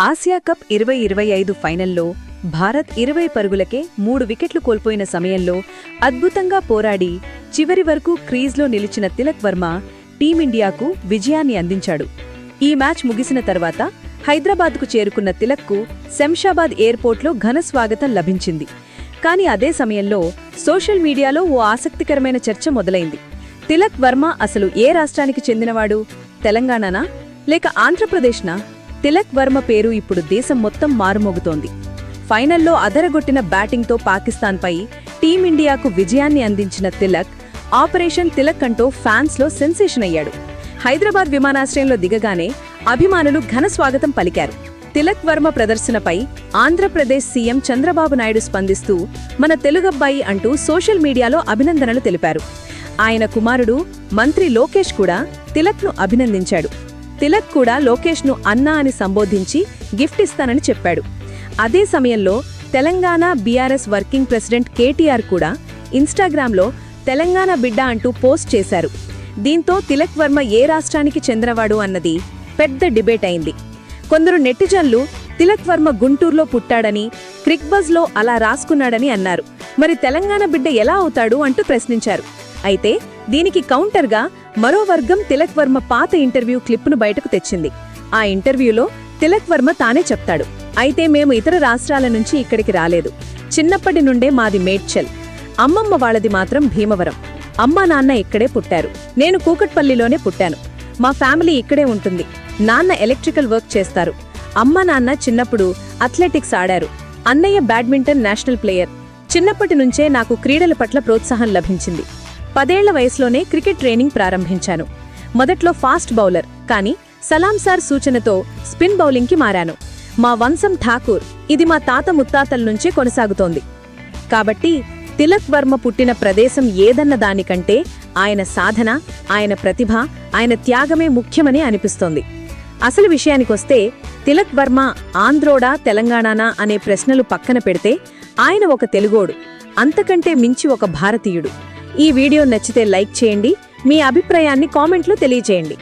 Asia cup ఇరవై ఇరవై ఐదు ఫైనల్లో భారత్ ఇరవై పరుగులకే మూడు వికెట్లు కోల్పోయిన సమయంలో అద్భుతంగా పోరాడి చివరి వరకు క్రీజ్లో నిలిచిన తిలక్ వర్మ టీమిండియాకు విజయాన్ని అందించాడు. ఈ మ్యాచ్ ముగిసిన తర్వాత హైదరాబాద్కు చేరుకున్న తిలక్కు శంషాబాద్ ఎయిర్పోర్ట్లో ఘన స్వాగతం లభించింది. కానీ అదే సమయంలో సోషల్ మీడియాలో ఓ ఆసక్తికరమైన చర్చ మొదలైంది. తిలక్ వర్మ అసలు ఏ రాష్ట్రానికి చెందినవాడు? తెలంగాణనా? లేక ఆంధ్రప్రదేశ్నా? తిలక్ వర్మ పేరు ఇప్పుడు దేశం మొత్తం మారుమోగుతోంది. ఫైనల్లో అదరగొట్టిన బ్యాటింగ్తో పాకిస్తాన్పై టీమిండియాకు విజయాన్ని అందించిన తిలక్ ఆపరేషన్ తిలక్ అంటూ ఫ్యాన్స్లో సెన్సేషన్ అయ్యాడు. హైదరాబాద్ విమానాశ్రయంలో దిగగానే అభిమానులు ఘన స్వాగతం పలికారు. తిలక్ వర్మ ప్రదర్శనపై ఆంధ్రప్రదేశ్ సీఎం చంద్రబాబు నాయుడు స్పందిస్తూ మన తెలుగబ్బాయి అంటూ సోషల్ మీడియాలో అభినందనలు తెలిపారు. ఆయన కుమారుడు మంత్రి లోకేష్ కూడా తిలక్ను అభినందించాడు. తిలక్ కూడా లోకేష్ను అన్నా అని సంబోధించి గిఫ్ట్ ఇస్తానని చెప్పాడు. అదే సమయంలో Telangana BRS working president KTR కూడా ఇన్స్టాగ్రామ్లో తెలంగాణ బిడ్డ అంటూ పోస్ట్ చేశారు. దీంతో తిలక్ వర్మ ఏ రాష్ట్రానికి చెందినవాడు అన్నది పెద్ద డిబేట్ అయింది. కొందరు నెటిజన్లు తిలక్ వర్మ గుంటూరులో పుట్టాడని క్రిక్బజ్లో అలా రాసుకున్నాడని అన్నారు. మరి తెలంగాణ బిడ్డ ఎలా అవుతాడు అంటూ ప్రశ్నించారు. అయితే దీనికి కౌంటర్గా మరో వర్గం తిలక్ వర్మ పాత ఇంటర్వ్యూ క్లిప్ను బయటకు తెచ్చింది. ఆ ఇంటర్వ్యూలో తిలక్ వర్మ తానే చెప్తాడు. అయితే మేము ఇతర రాష్ట్రాల నుంచి ఇక్కడికి రాలేదు. చిన్నప్పటి నుండే మాది మేడ్చల్. అమ్మమ్మ వాళ్ళది మాత్రం భీమవరం. అమ్మా నాన్న ఇక్కడే పుట్టారు. నేను కూకట్పల్లిలోనే పుట్టాను. మా ఫ్యామిలీ ఇక్కడే ఉంటుంది. నాన్న ఎలక్ట్రికల్ వర్క్ చేస్తారు. అమ్మ నాన్న చిన్నప్పుడు అథ్లెటిక్స్ ఆడారు. అన్నయ్య బ్యాడ్మింటన్ నేషనల్ ప్లేయర్. చిన్నప్పటి నుంచే నాకు క్రీడల పట్ల ప్రోత్సాహం లభించింది. పదేళ్ళ వయసులోనే క్రికెట్ ట్రైనింగ్ ప్రారంభించాను. మొదట్లో ఫాస్ట్ బౌలర్ కానీ సలాం సార్ సూచనతో స్పిన్ బౌలింగ్కి మారాను. మా వంశం ఠాకూర్ ఇది మా తాత ముత్తాతల నుంచే కొనసాగుతోంది. కాబట్టి తిలక్ వర్మ పుట్టిన ప్రదేశం ఏదన్న దానికంటే ఆయన సాధన ఆయన ప్రతిభ ఆయన త్యాగమే ముఖ్యమని అనిపిస్తోంది. అసలు విషయానికొస్తే తిలక్ వర్మ ఆంధ్రోడా తెలంగాణనా అనే ప్రశ్నలు పక్కన పెడితే ఆయన ఒక తెలుగోడు అంతకంటే మించి ఒక భారతీయుడు. ఈ వీడియో నచ్చితే లైక్ చేయండి మీ అభిప్రాయాన్ని కామెంట్లో తెలియజేయండి.